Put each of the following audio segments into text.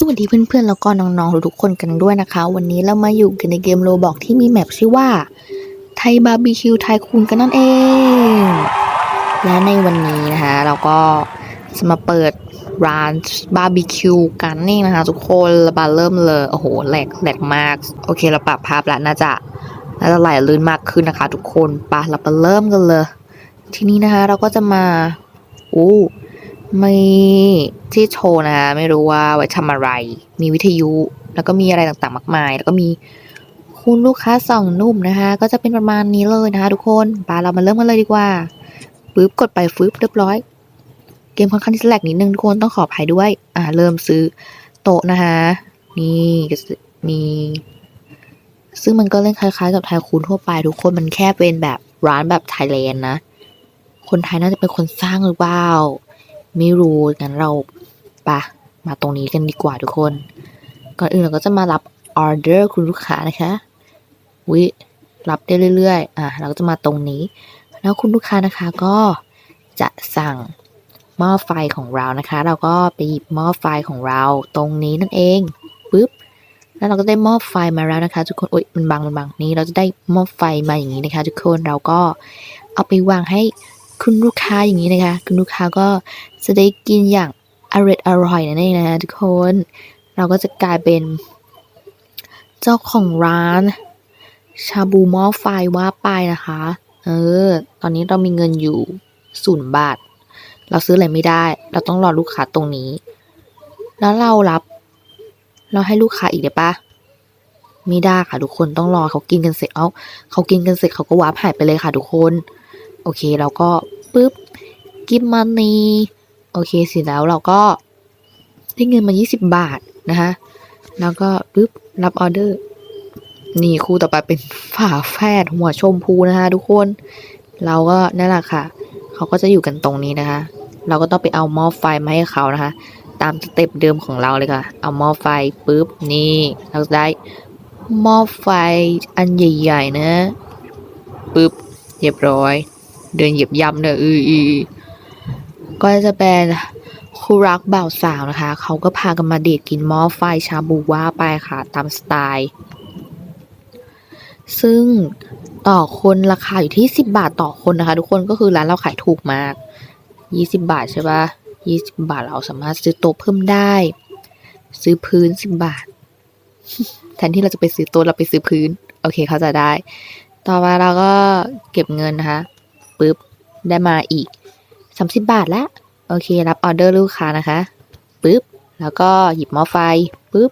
สวัสดีเพื่อนๆแล้วก็น้องๆทุกคนกันด้วยนะคะ วันนี้เรามาอยู่กันในเกมโรบอกที่มีแมปชื่อว่าไทยบาร์บีคิวไทยคูนกันนั่นเอง และในวันนี้นะคะเราก็จะมาเปิดร้านบาร์บีคิวกันนี่นะคะ ทุกคนระบาเริ่มเลยโอ้โหแหลกแหลกมาก โอเคเราปรับภาพแล้วน่าจะน่าจะไหลลื่นมากขึ้นนะคะ ทุกคนไปะเราไปเริ่มกันเลย ทีนี้นะคะเราก็จะมาอู้ มีที่โชว์นะคะไม่รู้ว่าไว้ทำอะไร มีวิทยุ แล้วก็มีอะไรต่างๆ มากมาย แล้วก็มีคุณลูกค้าสองนุ่มนะคะ ก็จะเป็นประมาณนี้เลยนะคะ ทุกคนปาเรามาเริ่มกันเลยดีกว่าปึ๊บกดไปฟึบเรียบร้อย เกมค่อนข้างที่แลกนิดนึงทุกคนต้องขออภัยด้วย อ่า เริ่มซื้อโต๊ะนะคะนี่ก็จะมี ซึ่งมันก็เล่นคล้ายๆ กับไทยคูนทั่วไป ทุกคนมันแค่เป็นแบบร้านแบบไทยแลนด์นะ คนไทยน่าจะเป็นคนสร้างหรือเปล่า ไม่รู้งั้นเราปะมาตรงนี้กันดีกว่าทุกคน ก่อนอื่นเราก็จะมารับออเดอร์คุณลูกค้านะคะวิรับได้เรื่อยๆ อะเราก็จะมาตรงนี้ แล้วคุณลูกค้านะคะก็จะสั่งหม้อไฟของเรานะคะ เราก็ไปหยิบหม้อไฟของเราตรงนี้นั่นเองปุ๊บแล้วเราก็ได้หม้อไฟมาแล้วนะคะ ทุกคนโอ๊ยมันบังมันบังนี่เราจะได้หม้อไฟมาอย่างนี้นะคะ ทุกคนเราก็เอาไปวางให้ คุณลูกค้าอย่างนี้นะคะ คุณลูกค้าก็จะได้กินอย่างอร่อยอร่อยนั่นเองนะทุกคน เราก็จะกลายเป็น เจ้าของร้าน ชาบูหม้อไฟว่าไปนะคะ เออ ตอนนี้เรามีเงินอยู่ศูนย์บาท เราซื้ออะไรไม่ได้ เราต้องรอลูกค้าตรงนี้ แล้วเรารับ เราให้ลูกค้าอีกได้ปะไม่ได้ค่ะทุกคนต้องรอเขากินกันเสร็จเอาเขากินกันเสร็จเขาก็วาร์ปหายไปเลยค่ะทุกคน โอเคเราก็ปุ๊บกิฟมันนี่โอเคเสร็จแล้วเราก็ได้เงินมา 20 บาทนะคะแล้วก็ปุ๊บรับออเดอร์ นี่คู่ต่อไปเป็นฝาแฝดหัวชมพูนะคะทุกคน เราก็นั่นแหละค่ะ เขาก็จะอยู่กันตรงนี้นะคะ เราก็ต้องไปเอาหม้อไฟมาให้เขานะคะ ตามสเต็ปเดิมของเราเลยค่ะ เอาหม้อไฟปุ๊บนี่เราได้หม้อไฟอันใหญ่ๆนะปุ๊บเรียบร้อย เดินเหยียบย่ำเลยอือออก็จะเป็นคู่รักบ่าวสาวนะคะ เขาก็พากันมาเดทกินหม้อไฟชาบูว่าไปค่ะ ตามสไตล์ ซึ่งต่อคนราคาอยู่ที่ 10 บาทต่อคนนะคะ ทุกคนก็คือร้านเราขายถูกมาก 20 บาทใช่ปะ20 บาทเราสามารถซื้อโต๊ะเพิ่มได้ ซื้อพื้น 10 บาท แทนที่เราจะไปซื้อโต๊ะเราไปซื้อพื้น โอเคเข้าใจได้ ต่อมาเราก็เก็บเงินนะคะ ปุ๊บได้มาอีก 30 บาทละโอเค รับออเดอร์ลูกค้านะคะปุ๊บแล้วก็หยิบหม้อไฟปุ๊บ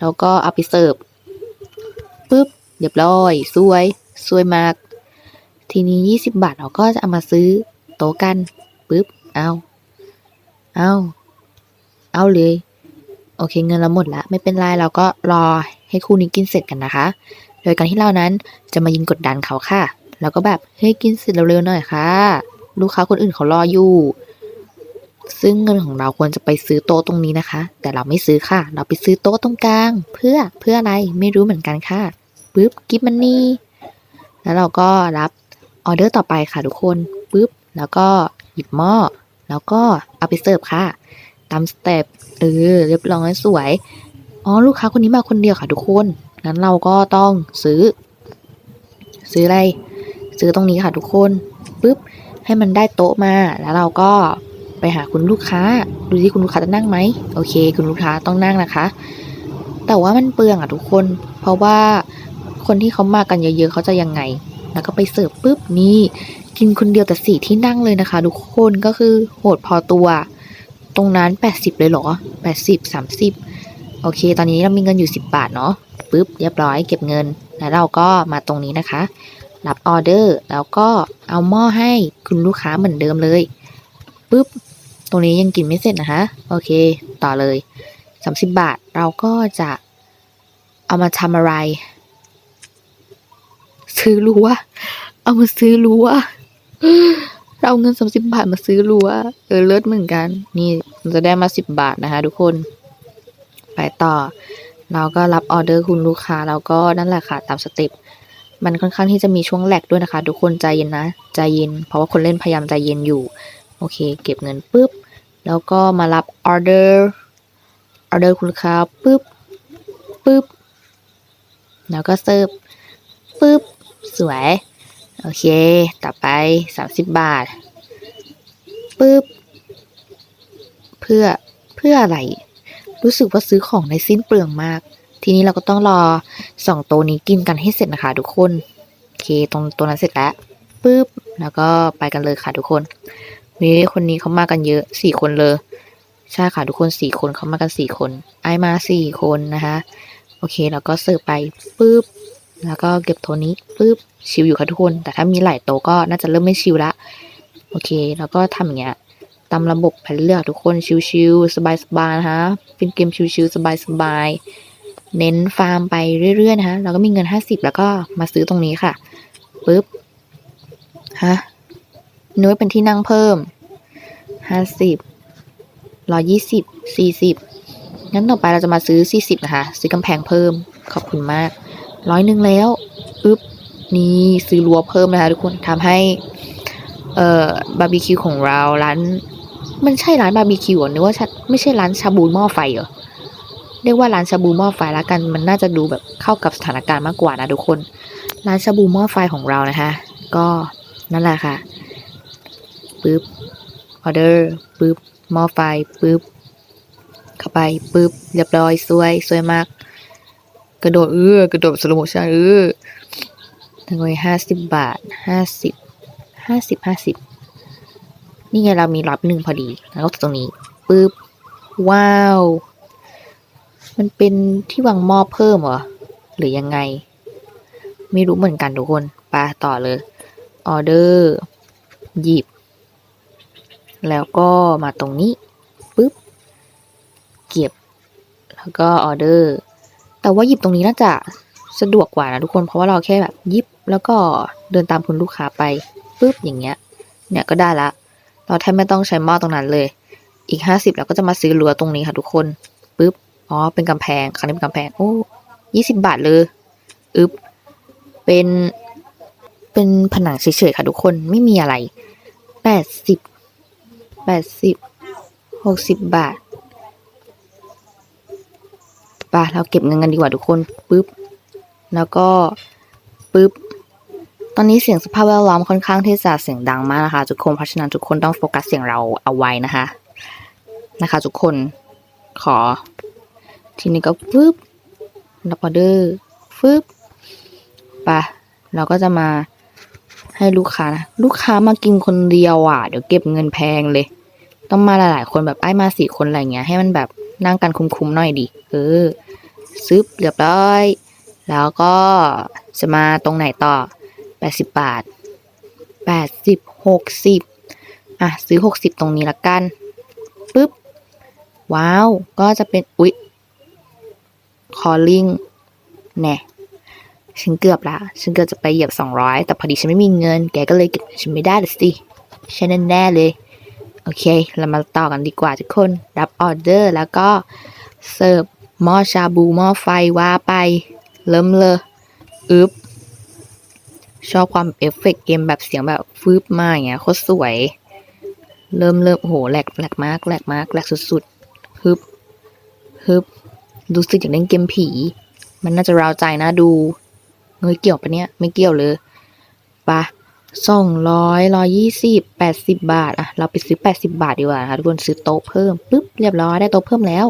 แล้วก็เอาไปเสิร์ฟปุ๊บเรียบร้อยสวยสวยมาก ทีนี้ 20 บาทเราก็จะเอามาซื้อโต๊ะกันปุ๊บเอาเอาเอาเลย โอเคเงินเราหมดละไม่เป็นไรเราก็รอให้คู่นี้กินเสร็จกันนะคะ โดยการที่เรานั้นจะมายิงกดดันเขาค่ะ แล้วก็แบบเฮ้ยกินเสร็จเร็วๆหน่อยค่ะ ลูกค้าคนอื่นเขารออยู่ ซึ่งเงินของเราควรจะไปซื้อโต๊ะตรงนี้นะคะ แต่เราไม่ซื้อค่ะ เราไปซื้อโต๊ะตรงกลาง เพื่อเพื่ออะไรไม่รู้เหมือนกันค่ะปุ๊บกิฟมันนี่แล้วเราก็รับออเดอร์ต่อไปค่ะทุกคนปุ๊บแล้วก็หยิบหม้อแล้วก็เอาไปเสิร์ฟค่ะตามสเต็ปเออเรียบร้อยสวยอ๋อลูกค้าคนนี้มาคนเดียวค่ะทุกคนงั้นเราก็ต้องซื้อ ซื้ออะไร ซื้อตรงนี้ค่ะทุกคนปุ๊บให้มันได้โต๊ะมา แล้วเราก็ไปหาคุณลูกค้า ดูที่คุณลูกค้าจะนั่งไหมโอเค คุณลูกค้าต้องนั่งนะคะ แต่ว่ามันเปลืองอะทุกคน เพราะว่าคนที่เขามากันเยอะๆเขาจะยังไง แล้วก็ไปเสิร์ฟปุ๊บนี่กินคนเดียวแต่สี่ที่นั่งเลยนะคะ ทุกคนก็คือโหดพอตัว ตรงนั้น 80 เลยเหรอ 80 30 โอเค ตอนนี้เรามีเงินอยู่ 10 บาทเนาะปุ๊บเรียบร้อยเก็บเงินแล้วเราก็มาตรงนี้นะคะ รับออเดอร์ แล้วก็เอาหม้อให้คุณลูกค้าเหมือนเดิมเลยปุ๊บตรงนี้ยังกินไม่เสร็จนะคะโอเค ต่อเลย30บาทเราก็จะเอามาทำอะไร ซื้อรั้วเอามาซื้อรั้วเราเอาเงิน30บาทมาซื้อรั้วเออเลิศเหมือนกัน นี่มันจะได้มา10บาทนะคะทุกคน ไปต่อ เราก็รับออเดอร์คุณลูกค้า แล้วก็นั่นแหละค่ะตามสเต็ป มันค่อนข้างที่จะมีช่วงแหลกด้วยนะคะ ทุกคนใจเย็นนะ ใจเย็น เพราะว่าคนเล่นพยายามใจเย็นอยู่ โอเค เก็บเงินปุ๊บ แล้วก็มารับออเดอร์ ออเดอร์คุณลูกค้าปึ๊บปึ๊บ แล้วก็เสิร์ฟปึ๊บ สวย โอเค ต่อไปสามสิบบาทปึ๊บ เพื่อ เพื่ออะไร รู้สึกว่าซื้อของในสิ้นเปลืองมาก ทีนี้เราก็ต้องรอ สองตัวนี้กินกันให้เสร็จนะคะทุกคนโอเคตรงตัวนั้นเสร็จแล้วปึ๊บแล้วก็ไปกันเลยค่ะทุกคนนี่คนนี้เขามากันเยอะสี่คนเลยใช่ค่ะทุกคนสี่คนเขามากันสี่คน ไอมาสี่คนนะคะโอเคแล้วก็เสิร์ฟไปปึ๊บแล้วก็เก็บโทนี้ปึ๊บชิลอยู่ค่ะทุกคน แต่ถ้ามีหลายโตก็น่าจะเริ่มไม่ชิลละโอเค แล้วก็ทำอย่างเงี้ยตามระบบไปเรื่อยๆทุกคนชิวๆสบายๆนะคะเป็นเกมชิวๆสบายๆ เน้นฟาร์มไปเรื่อยๆนะคะแล้วก็มีเงินห้าสิบแล้วก็มาซื้อตรงนี้ค่ะปึ๊บฮะนึกว่าเป็นที่นั่งเพิ่มห้าสิบร้อยี่สิบสี่สิบงั้นต่อไปเราจะมาซื้อสี่สิบนะคะ ซื้อกำแพงเพิ่มขอบคุณมากร้อยหนึ่งแล้วอึ๊บนี่ซื้อรั้วเพิ่มนะคะทุกคนทำให้ เอ่อบาร์บีคิวของเราร้าน มันใช่ร้านบาร์บีคิวเหรอนึกว่าชัดไม่ใช่ร้านชาบูหม้อไฟเหรอ เรียกว่าร้านชาบูหม้อไฟละกัน มันน่าจะดูแบบเข้ากับสถานการณ์มากกว่านะทุกคน ร้านชาบูหม้อไฟของเรานะคะ ก็นั่นแหละค่ะปึ๊บออเดอร์ปึ๊บหม้อไฟปึ๊บเข้าไปปึ๊บเรียบร้อยสวยสวยมาก กระโดดเออกระโดดสโลโมชั่นเออทั้งหมดห้าสิบบาทห้าสิบห้าสิบห้าสิบนี่ไงเรามีรับหนึ่งพอดี แล้วก็ตรงนี้ปึ๊บว้าว มันเป็นที่วางหม้อเพิ่มเหรอ หรือยังไง ไม่รู้เหมือนกันทุกคนไปต่อเลย ออเดอร์ หยิบ แล้วก็มาตรงนี้ปึ๊บ เก็บ แล้วก็ออเดอร์ แต่ว่าหยิบตรงนี้น่าจะสะดวกกว่านะทุกคน เพราะว่าเราแค่แบบหยิบ แล้วก็เดินตามคุณลูกค้าไปปึ๊บอย่างเงี้ย เนี่ยก็ได้ละ เราแทบไม่ต้องใช้หม้อตรงนั้นเลย อีกห้าสิบเราก็จะมาซื้อรัวตรงนี้ค่ะทุกคน อ๋อ เป็นกำแพงครั้งนี้เป็นกำแพง โอ้ยี่สิบบาทเลย อึบเป็น เป็นผนังเฉยๆค่ะทุกคน ไม่มีอะไร แปดสิบ แปดสิบ หกสิบบาทไปเราเก็บเงินกันดีกว่าทุกคน ปึ๊บ แล้วก็ ปึ๊บ ตอนนี้เสียงสภาพแวดล้อมค่อนข้างที่จะเสียงดังมากนะคะ ทุกคน เพราะฉะนั้นทุกคนต้องโฟกัสเสียงเราเอาไว้นะคะ นะคะ ทุกคน ขอ ทีนี้ก็ฟึบรับออเดอร์ฟึบปะเราก็จะมาให้ลูกค้านะลูกค้ามากินคนเดียวอะ เดี๋ยวเก็บเงินแพงเลย ต้องมาหลายๆคนแบบไอ้มาสี่คนอะไรเงี้ยให้มันแบบนั่งกันคุ้มๆหน่อยดิเออซึบเรียบร้อย แล้วก็จะมาตรงไหนต่อแปดสิบบาทแปดสิบหกสิบอะซื้อหกสิบตรงนี้ละกันปึ๊บว้าว ก็จะเป็นอุ๊ย calling แน่ฉันเกือบละ ฉันเกือบจะไปเหยียบสองร้อยแต่พอดีฉันไม่มีเงิน แกก็เลยเก็บฉันไม่ได้เลยสิฉันแน่เลย โอเค เรามาต่อกันดีกว่าทุกคน รับออเดอร์แล้วก็เสิร์ฟหม้อชาบูหม้อไฟว่าไป เริ่มเลยอึ๊บ ชอบความเอฟเฟกต์เกมแบบเสียงแบบฟืบมากอย่างเงี้ยโคตรสวย เริ่มเริ่มโอ้โหแหลกแหลกมากแหลกมากแหลกสุดๆฮึบฮึบ รู้สึกอยากเล่นเกมผี มันน่าจะราวใจนะดู เงยเกี่ยวปะเนี่ย ไม่เกี่ยวเลยปะสองร้อยร้อยี่สิบแปดสิบบาทอะเราไปซื้อแปดสิบาทดีกว่านะคะทุกคนซื้อโต๊ะเพิ่มปุ๊บเรียบร้อยได้โต๊ะเพิ่มแล้ว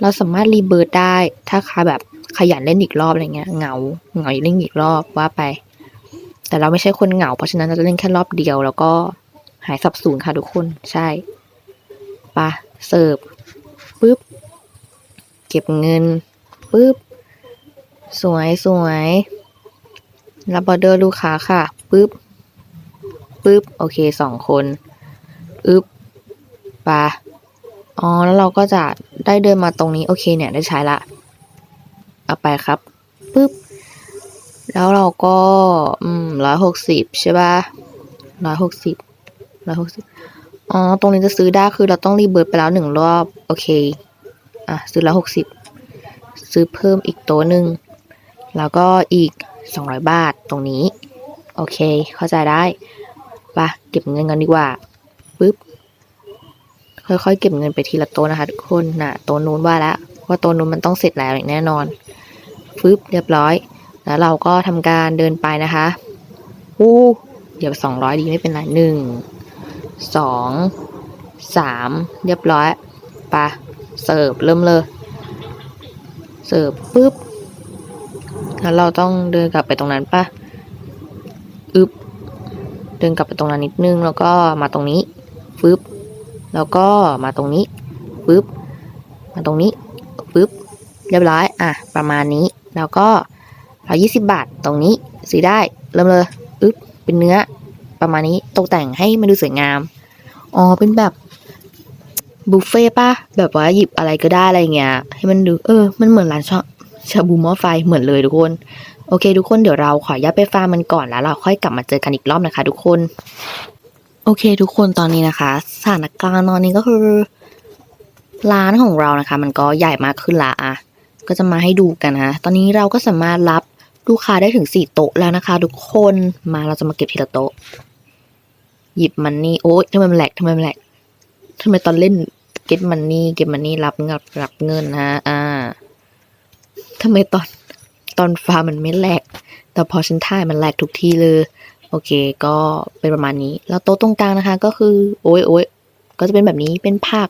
เราสามารถรีเบิร์ดได้ ถ้าครแบบขยันเล่นอีกรอบอะไรเงี้ยเหงาเหงาเล่นอีกรอบว่าไป แต่เราไม่ใช่คนเหงา เพราะฉะนั้นเราจะเล่นแค่รอบเดียว แล้วก็หายสับสูนค่ะทุกคนใช่ปะเสิร์ฟปุ๊บ เก็บเงินปุ๊บ สวยสวยรับออเดอร์ลูกค้าค่ะปุ๊บปุ๊บ โอเคสองคนอึ๊บปะอ๋อ แล้วเราก็จะได้เดินมาตรงนี้โอเคเนี่ยได้ใช้ละ เอาไปครับปุ๊บ แล้วเราก็อืมร้อยหกสิบใช่ปะร้อยหกสิบร้อยหกสิบอ๋อ ตรงนี้จะซื้อได้คือเราต้องรีเบิร์ดไปแล้วหนึ่งรอบ โอเค อะซื้อละหกสิบซื้อเพิ่มอีกโต๊ะหนึ่งแล้วก็อีกสองร้อยบาทตรงนี้ โอเค เข้าใจได้ปะเก็บเงินกันดีกว่าปึ๊บค่อยๆเก็บเงินไปทีละโต๊ะนะคะทุกคนน่ะโต๊ะนู้นว่าแล้วว่าโต๊ะนู้นมันต้องเสร็จแล้วอย่างแน่นอนฟึบเรียบร้อย แล้วเราก็ทำการเดินไปนะคะอู้เดี๋ยวสองร้อยดีไม่เป็นไรหนึ่งสองสามเรียบร้อยไปะ เสิร์ฟเริ่มเลย เสิร์ฟปุ๊บแล้วเราต้องเดินกลับไปตรงนั้นปะอึบเดินกลับไปตรงนั้นนิดนึง แล้วก็มาตรงนี้ฟึบแล้วก็มาตรงนี้ฟึบมาตรงนี้ฟึบเรียบร้อยอะประมาณนี้ แล้วก็ร้อยี่สิบบาทตรงนี้ซื้อได้เริ่มเลยอึบเป็นเนื้อประมาณนี้ตกแต่งให้มันดูสวยงามอ๋อเป็นแบบ บุฟเฟ่ป่ะแบบว่าหยิบอะไรก็ได้อะไรเงี้ย ให้มันดูเออ มันเหมือนร้านชาชาบูหม้อไฟเหมือนเลยทุกคน โอเค ทุกคนเดี๋ยวเราขออนุญาไปฟาร์มมันก่อนแล้วเราค่อยกลับมาเจอกันอีกรอบนะคะ ทุกคน โอเค ทุกคนตอนนี้นะคะสถานการณ์ตอนนี้ก็คือร้านของเรานะคะ มันก็ใหญ่มากขึ้นละอะก็จะมาให้ดูกันนะคะตอนนี้เราก็สามารถรับลูกค้าได้ถึงสี่โต๊ะแล้วนะคะ ทุกคนมาเราจะมาเก็บทีละโต๊ะหยิบมันนี่โอ๊ยทำไมมันแหลกทำไมมันแหลก ทำไมตอนเล่นเก็ตมันนี่เก็บมันนี่รับเงินรับเงินนะอ่าทำไมตอนตอนฟาร์มมันไม่แหลก แต่พอฉันถ่ายมันแหลกทุกทีเลย โอเค ก็เป็นประมาณนี้ แล้วโต๊ะตรงกลางนะคะ ก็คือ โอ้ยโอ้ยก็จะเป็นแบบนี้เป็นผัก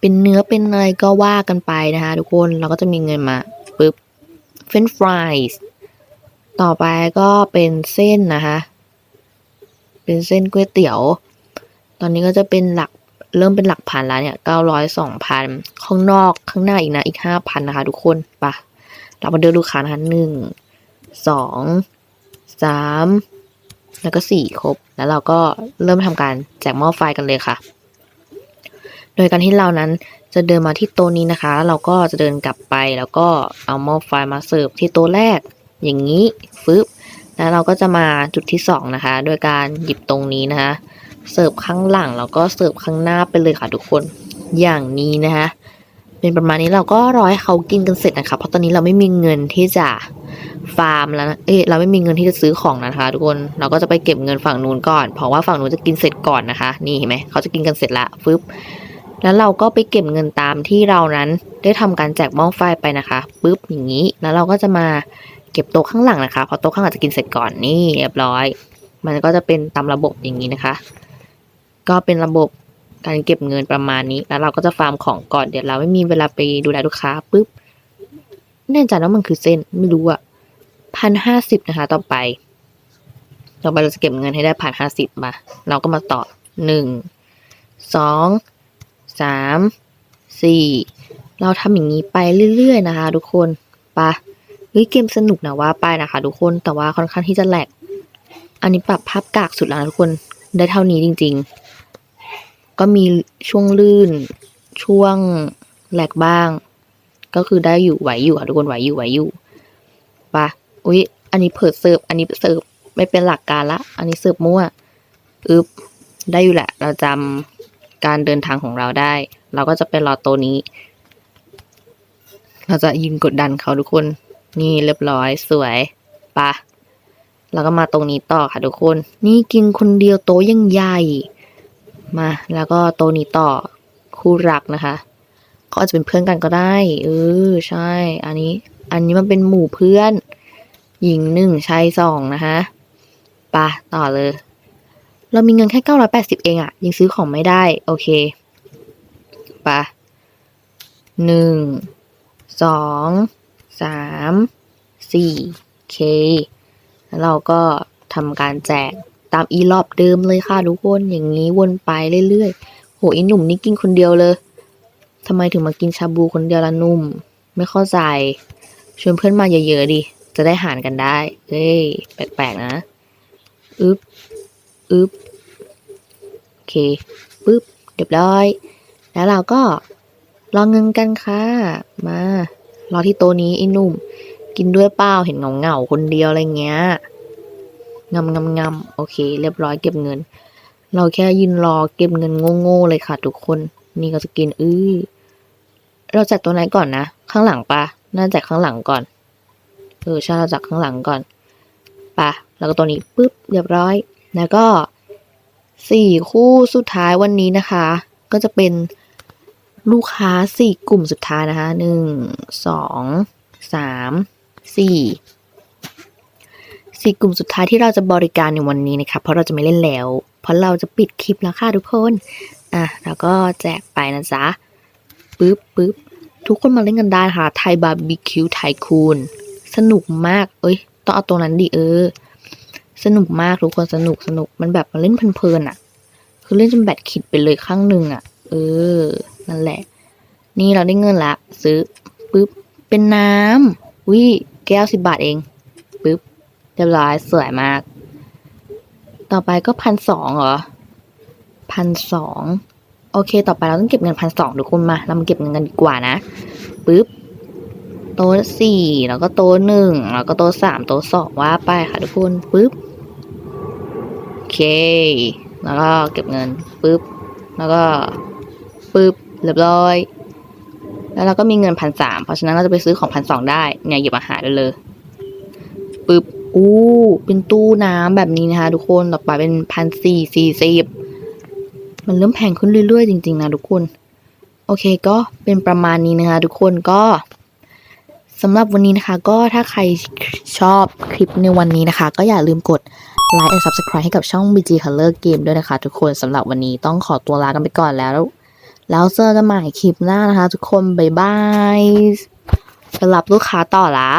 เป็นเนื้อเป็นอะไรก็ว่ากันไปนะคะทุกคนเราก็จะมีเงินมาปึ๊บเฟรนฟรายส์ต่อไปก็เป็นเส้นนะคะ เป็นเส้นก๋วยเตี๋ยว ตอนนี้ก็จะเป็นหลัก เริ่มเป็นหลักพันแล้วเนี่ยเก้าร้อยสองพันข้างนอกข้างหน้าอีกนะอีกห้าพันนะคะทุกคนไปะเรามาเดินลูกค้านะคะหนึ่งสองสามแล้วก็สี่ครบ แล้วเราก็เริ่มทำการแจกหม้อไฟกันเลยค่ะ โดยการที่เรานั้นจะเดินมาที่โต๊ะนี้นะคะแล้วเราก็จะเดินกลับไปแล้วก็เอาหม้อไฟมาเสิร์ฟที่โต๊ะแรก อย่างนี้ฟึบแล้วเราก็จะมาจุดที่สองนะคะ โดยการหยิบตรงนี้นะคะ เสิร์ฟข้างหลังแล้วก็เสิร์ฟข้างหน้าไปเลยค่ะทุกคนอย่างนี้นะคะเป็นประมาณนี้เราก็รอให้เขากินกันเสร็จนะคะเพราะตอนนี้เราไม่มีเงินที่จะฟาร์มแล้วนะเอ้เราไม่มีเงินที่จะซื้อของนะคะ ทุกคนเราก็จะไปเก็บเงินฝั่งนู้นก่อน เพราะว่าฝั่งนู้นจะกินเสร็จก่อนนะคะ นี่เห็นไหมเขาจะกินกันเสร็จละฟึบแล้วเราก็ไปเก็บเงินตามที่เรานั้นได้ทำการแจกหม้อไฟไปนะคะปุ๊บอย่างนี้ แล้วเราก็จะมาเก็บโต๊ะข้างหลังนะคะเพราะโต๊ะข้างหลังจะกินเสร็จก่อนนี่เรียบร้อย มันก็จะเป็นตามระบบอย่างนี้นะคะ ก็เป็นระบบการเก็บเงินประมาณนี้ แล้วเราก็จะฟาร์มของก่อน เดี๋ยวเราไม่มีเวลาไปดูแลลูกค้าปุ๊บแน่ใจว่ามันคือเส้นไม่รู้อะพันห้าสิบนะคะ ต่อไป ต่อไปเราจะเก็บเงินให้ได้พันห้าสิบมา เราก็มาต่อหนึ่งสองสามสี่เราทำอย่างนี้ไปเรื่อย ๆ นะคะ ทุกคนปะเฮ้ยเกมสนุกนะว่าไปนะคะ ทุกคนแต่ว่าค่อนข้างที่จะแหลก อันนี้ปรับภาพกากสุดแล้วนะทุกคนได้เท่านี้จริง ๆ ก็มีช่วงลื่น ช่วงแหลกบ้าง ก็คือได้อยู่ไหวอยู่ค่ะทุกคนไหวอยู่ไหวอยู่ปะอุ๊ย อันนี้เปิดเสิร์ฟ อันนี้เสิร์ฟไม่เป็นหลักการละ อันนี้เสิร์ฟมั่วอึบได้อยู่แหละ เราจำการเดินทางของเราได้ เราก็จะไปรอโตนี้ เราจะยิงกดดันเขาทุกคน นี่เรียบร้อยสวยปะแล้วก็มาตรงนี้ต่อค่ะทุกคน นี่กินคนเดียวโตยังใหญ่ มา แล้วก็โตนี้ต่อคู่รักนะคะเขาอาจจะเป็นเพื่อนกันก็ได้ เออ ใช่ อันนี้ อันนี้มันเป็นหมู่เพื่อน หญิงหนึ่งชายสองนะคะปะต่อเลย เรามีเงินแค่เก้าร้อยแปดสิบเองอะ่ะยังซื้อของไม่ได้ โอเคปะหนึ่งสองสามสี่เคแล้วเราก็ทำการแจก ตามอีลอบเดิมเลยค่ะทุกคนอย่างนี้วนไปเรื่อยๆโหอีหนุ่มนี่กินคนเดียวเลยทำไมถึงมากินชาบูคนเดียวละหนุ่ม ไม่เข้าใจชวนเพื่อนมาเยอะๆดิจะได้หารกันได้เฮ้ยแปลกๆนะอึ๊บอึ๊บโอเคปึ๊บเรียบร้อย แล้วเราก็รอเงินกันค่ะมารอที่โต๊ะนี้ไอ้หนุ่ม กินด้วยเปล่าเห็นเงาเงาๆคนเดียวอะไรเงี้ย งำงำงำโอเค เรียบร้อยเก็บเงิน เราแค่ยืนรอเก็บเงินโง่ๆเลยค่ะทุกคน นี่ก็จะกินอื้อเราจัดตัวไหนก่อนนะ ข้างหลังปะน่าจะข้างหลังก่อน เออใช่เราจัดข้างหลังก่อนปะแล้วก็ตัวนี้ปุ๊บเรียบร้อย แล้วก็สี่คู่สุดท้ายวันนี้นะคะ ก็จะเป็นลูกค้าสี่กลุ่มสุดท้ายนะคะหนึ่งสองสามสี่ สี่กลุ่มสุดท้ายที่เราจะบริการในวันนี้นะคะเพราะเราจะไม่เล่นแล้ว เพราะเราจะปิดคลิปแล้วค่ะทุกคนอะแล้วก็แจกไปนะจ๊ะปึ๊บปึ๊บทุกคนมาเล่นกันได้ค่ะไทยบาร์บีคิวไทยคูนสนุกมาก เอ้ยต้องเอาตัวนั้นดิเออ สนุกมากทุกคนสนุกสนุกมันแบบมันเล่นเพลินๆอะ คือเล่นจนแบตขิดไปเลยข้างหนึ่งอะ เออ นั่นแหละ นี่เราได้เงินละ ซื้อปึ๊บเป็นน้ำวิแก้วสิบบาทเองปึ๊บ เรียบร้อยสวยมาก ต่อไปก็พันสองเหรอพันสองโอเค ต่อไปเราต้องเก็บเงินพันสองทุกคนมา เรามาเก็บเงินกันดีกว่านะปึ๊บโต๊ะสี่แล้วก็โต๊ะหนึ่งแล้วก็โต๊ะสามโต๊ะสองว่าไปค่ะทุกคนปึ๊บโอเค แล้วก็เก็บเงินปึ๊บแล้วก็ปึ๊บเรียบร้อย แล้วเราก็มีเงินพันสามเพราะฉะนั้นเราจะไปซื้อของพันสองได้เนี่ยหยิบอาหารได้เลยปึ๊บ อู้ เป็นตู้น้ำแบบนี้นะคะ ทุกคน ต่อไปเป็นพันสี่สี่สิบมันเริ่มแพงขึ้นเรื่อยๆ จริงๆ นะทุกคน โอเคก็เป็นประมาณนี้นะคะ ทุกคนก็สำหรับวันนี้นะคะ ก็ถ้าใครชอบคลิปในวันนี้นะคะ ก็อย่าลืมกดไลค์ and subscribe ให้กับช่อง BG Color Game ด้วยนะคะ ทุกคนสำหรับวันนี้ต้องขอตัวลากันไปก่อนแล้ว แล้วเจอกันใหม่คลิปหน้านะคะ ทุกคน บ๊ายบายไปรับลูกค้าต่อละ